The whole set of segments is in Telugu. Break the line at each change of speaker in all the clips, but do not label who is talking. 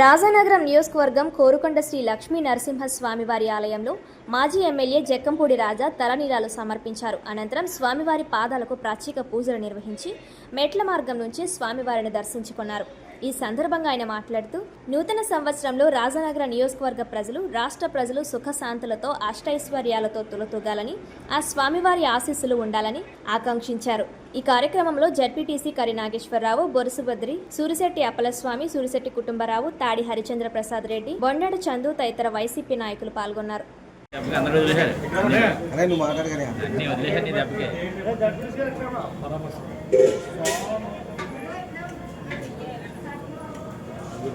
రాజానగరం నియోజకవర్గం కోరుకొండ శ్రీ లక్ష్మీ నరసింహస్వామి వారి ఆలయంలో మాజీ ఎమ్మెల్యే జక్కంపూడి రాజా తలనీలాలు సమర్పించారు. అనంతరం స్వామివారి పాదాలకు ప్రత్యేక పూజలు నిర్వహించి మెట్ల మార్గం నుంచి స్వామివారిని దర్శించుకున్నారు. ఈ సందర్భంగా ఆయన మాట్లాడుతూ నూతన సంవత్సరంలో రాజానగర నియోజకవర్గ ప్రజలు రాష్ట్ర ప్రజలు సుఖశాంతులతో అష్టైశ్వర్యాలతో తులతూగాలని ఆ స్వామివారి ఆశీస్సులు ఉండాలని ఆకాంక్షించారు. ఈ కార్యక్రమంలో జడ్పీటీసీ కరి నాగేశ్వరరావు బొరుసుబద్రి సూరిశెట్టి అప్పలస్వామి సూరిశెట్టి కుటుంబరావు తాడి హరిచంద్ర ప్రసాద్ రెడ్డి బొండాడు చందు తదితర వైసీపీ నాయకులు పాల్గొన్నారు.
అందరూ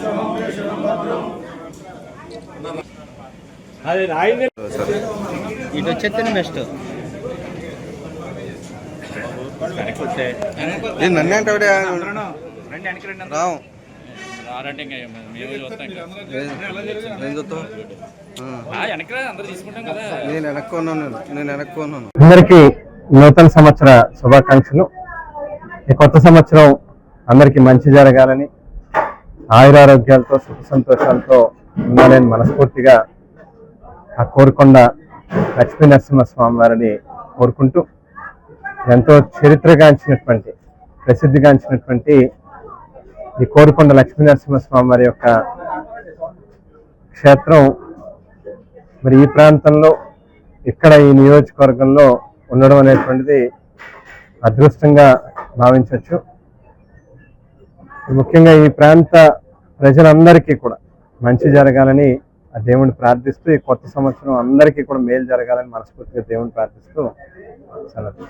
సీనియర్ సీనియర్
అది రాయింది. ఇటు వచ్చేస్తేనే బెస్ట్ వెనక్కి వస్తే.
నేను నన్నే అంటావుడే?
రండి వెనక్కి రండి. అందరూ.
రావు.
అందరికీ నూతన సంవత్సర శుభాకాంక్షలు. ఈ కొత్త సంవత్సరం అందరికీ మంచి జరగాలని ఆయురారోగ్యాలతో సుఖ సంతోషాలతో ఉండాలని మనస్ఫూర్తిగా ఆ కోరుకొండ లక్ష్మీ నరసింహస్వామి వారిని కోరుకుంటూ ఎంతో చరిత్రగాంచినటువంటి ప్రసిద్ధిగాంచినటువంటి ఈ కోరుకొండ లక్ష్మీ నరసింహస్వామి వారి యొక్క క్షేత్రం మరి ఈ ప్రాంతంలో ఇక్కడ ఈ నియోజకవర్గంలో ఉండడం అనేటువంటిది అదృష్టంగా భావించవచ్చు. ముఖ్యంగా ఈ ప్రాంత ప్రజలందరికీ కూడా మంచి జరగాలని ఆ దేవుని ప్రార్థిస్తూ ఈ కొత్త సంవత్సరం అందరికీ కూడా మేలు జరగాలని మనస్ఫూర్తిగా దేవుని ప్రార్థిస్తూ సెలవు